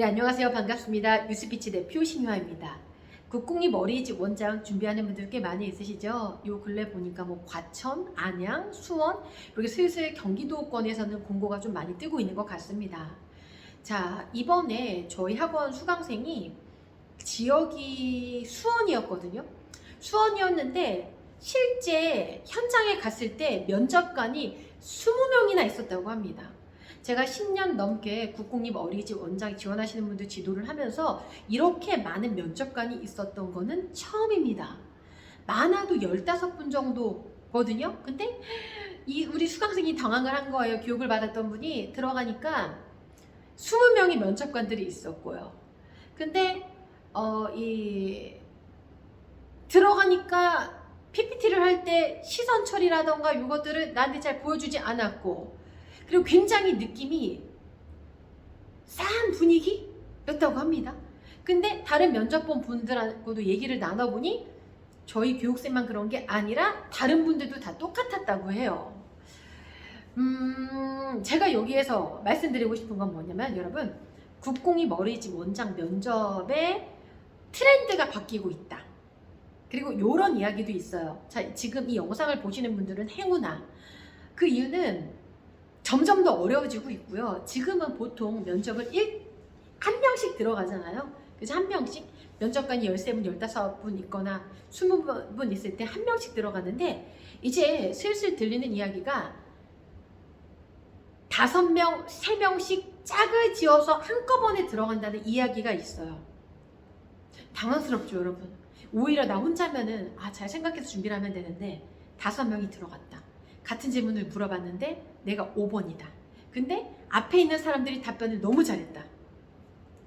네, 안녕하세요. 반갑습니다. 뉴스피치 대표 신유아입니다. 국공립 어린이집 원장 준비하는 분들 꽤 많이 있으시죠? 요 근래 보니까 뭐 과천, 안양, 수원, 이렇게 슬슬 경기도권에서는 공고가 좀 많이 뜨고 있는 것 같습니다. 자, 이번에 저희 학원 수강생이 지역이 수원이었거든요. 수원이었는데 실제 현장에 갔을 때 면접관이 20명이나 있었다고 합니다. 제가 10년 넘게 국공립 어린이집 원장 지원하시는 분들 지도를 하면서 이렇게 많은 면접관이 있었던 거는 처음입니다. 많아도 15분 정도거든요. 근데 이 우리 수강생이 당황을 한 거예요. 교육을 받았던 분이 들어가니까 20명의 면접관들이 있었고요. 근데 어, 이 들어가니까 PPT를 할 때 시선 처리라던가 이것들을 나한테 잘 보여주지 않았고 그리고 굉장히 느낌이 싸한 분위기였다고 합니다. 근데 다른 면접 본 분들하고도 얘기를 나눠보니 저희 교육생만 그런 게 아니라 다른 분들도 다 똑같았다고 해요. 음, 제가 여기에서 말씀드리고 싶은 건 뭐냐면 여러분 국공이 머리집 원장 면접의 트렌드가 바뀌고 있다. 그리고 이런 이야기도 있어요. 자, 지금 이 영상을 보시는 분들은 행운아. 그 이유는 점점 더 어려워지고 있고요. 지금은 보통 면접을 1, 한 명씩 들어가잖아요. 그래서 한 명씩 면접관이 13분, 15분 있거나 20분 있을 때 한 명씩 들어가는데 이제 슬슬 들리는 이야기가 다섯 명, 세 명씩 짝을 지어서 한꺼번에 들어간다는 이야기가 있어요. 당황스럽죠, 여러분. 오히려 나 혼자면은 아, 잘 생각해서 준비를 하면 되는데 다섯 명이 들어갔다. 같은 질문을 물어봤는데 내가 5번이다. 근데 앞에 있는 사람들이 답변을 너무 잘했다.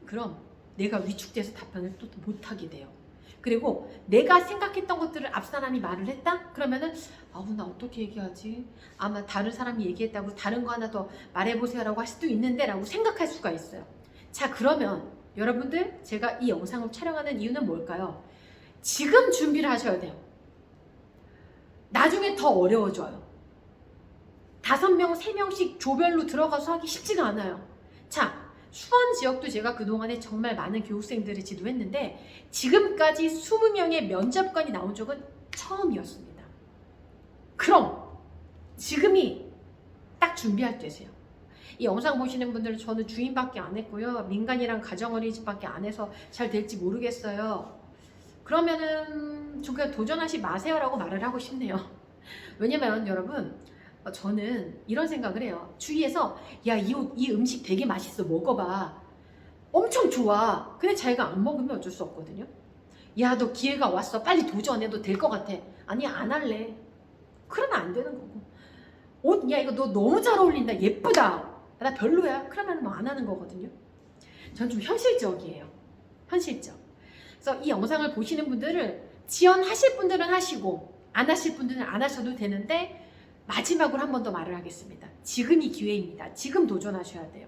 그럼 내가 위축돼서 답변을 또 못하게 돼요. 그리고 내가 생각했던 것들을 앞 사람이 말을 했다? 그러면은 아우 나 어떻게 얘기하지? 아마 다른 사람이 얘기했다고 다른 거 하나 더 말해보세요라고 할 수도 있는데 라고 생각할 수가 있어요. 자 그러면 여러분들 제가 이 영상을 촬영하는 이유는 뭘까요? 지금 준비를 하셔야 돼요. 나중에 더 어려워져요. 다섯 명, 세 명씩 조별로 들어가서 하기 쉽지가 않아요. 자, 수원 지역도 제가 그동안에 정말 많은 교육생들을 지도했는데 지금까지 20명의 면접관이 나온 적은 처음이었습니다. 그럼 지금이 딱 준비할 때세요. 이 영상 보시는 분들은 저는 주인밖에 안 했고요. 민간이랑 가정어린이집밖에 안 해서 잘 될지 모르겠어요. 그러면은 저 그냥 도전하지 마세요라고 말을 하고 싶네요. 왜냐면 여러분 어, 저는 이런 생각을 해요. 주위에서 야 이 이 음식 되게 맛있어 먹어봐. 엄청 좋아. 근데 자기가 안 먹으면 어쩔 수 없거든요. 야 너 기회가 왔어. 빨리 도전해도 될 것 같아. 아니 안 할래. 그러면 안 되는 거고. 옷, 야 이거 너 너무 잘 어울린다. 예쁘다. 나 별로야. 그러면 뭐 안 하는 거거든요. 전 좀 현실적이에요. 현실적. 그래서 이 영상을 보시는 분들은 지원하실 분들은 하시고 안 하실 분들은 안 하셔도 되는데 마지막으로 한 번 더 말을 하겠습니다. 지금이 기회입니다. 지금 도전하셔야 돼요.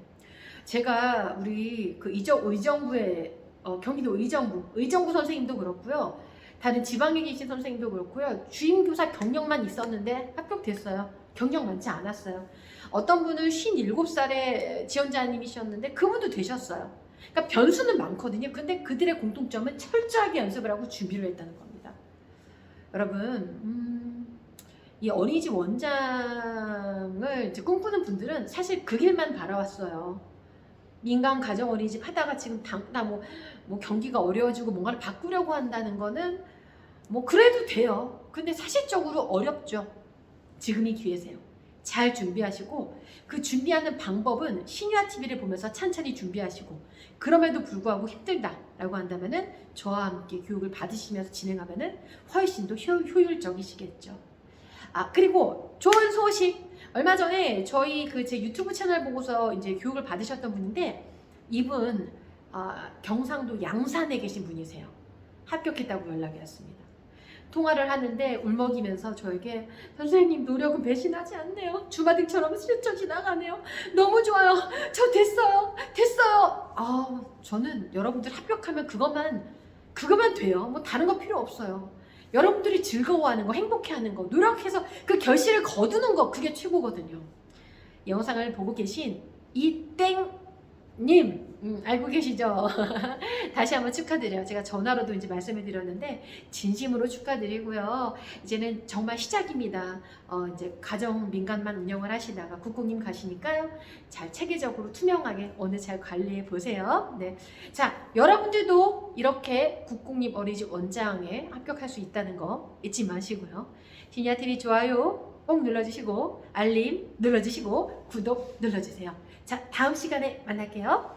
제가 우리 그 의정, 의정부의 어, 경기도 의정부 의정부 선생님도 그렇고요. 다른 지방에 계신 선생님도 그렇고요. 주임교사 경력만 있었는데 합격됐어요. 경력 많지 않았어요. 어떤 분은 57살의 지원자님이셨는데 그분도 되셨어요. 그러니까 변수는 많거든요. 근데 그들의 공통점은 철저하게 연습을 하고 준비를 했다는 겁니다. 여러분, 음, 이 어린이집 원장을 이제 꿈꾸는 분들은 사실 그 길만 바라왔어요. 민간 가정 어린이집 하다가 지금 당뭐 뭐 경기가 어려워지고 뭔가를 바꾸려고 한다는 거는 뭐 그래도 돼요. 근데 사실적으로 어렵죠. 지금이 기회세요. 잘 준비하시고 그 준비하는 방법은 신유아 TV를 보면서 찬찬히 준비하시고 그럼에도 불구하고 힘들다라고 한다면은 저와 함께 교육을 받으시면서 진행하면은 훨씬 더 효, 효율적이시겠죠. 아 그리고 좋은 소식 얼마 전에 저희 그 제 유튜브 채널 보고서 이제 교육을 받으셨던 분인데 이분 아, 경상도 양산에 계신 분이세요. 합격했다고 연락이 왔습니다. 통화를 하는데 울먹이면서 저에게 선생님 노력은 배신하지 않네요. 주마등처럼 스쳐 지나가네요. 너무 좋아요. 저 됐어요. 됐어요. 아 저는 여러분들 합격하면 그것만 그것만 돼요. 뭐 다른 거 필요 없어요. 여러분들이 즐거워하는 거, 행복해하는 거, 노력해서 그 결실을 거두는 거 그게 최고거든요. 영상을 보고 계신 이땡님 음, 알고 계시죠? 다시 한번 축하드려요. 제가 전화로도 이제 말씀해 드렸는데 진심으로 축하드리고요. 이제는 정말 시작입니다. 어, 이제 가정 민간만 운영을 하시다가 국공님 가시니까요. 잘 체계적으로 투명하게 오늘 잘 관리해 보세요. 네. 자, 여러분들도 이렇게 국공립 어린이집 원장에 합격할 수 있다는 거 잊지 마시고요. 시니아 TV 좋아요 꼭 눌러주시고 알림 눌러주시고 구독 눌러주세요. 자, 다음 시간에 만날게요.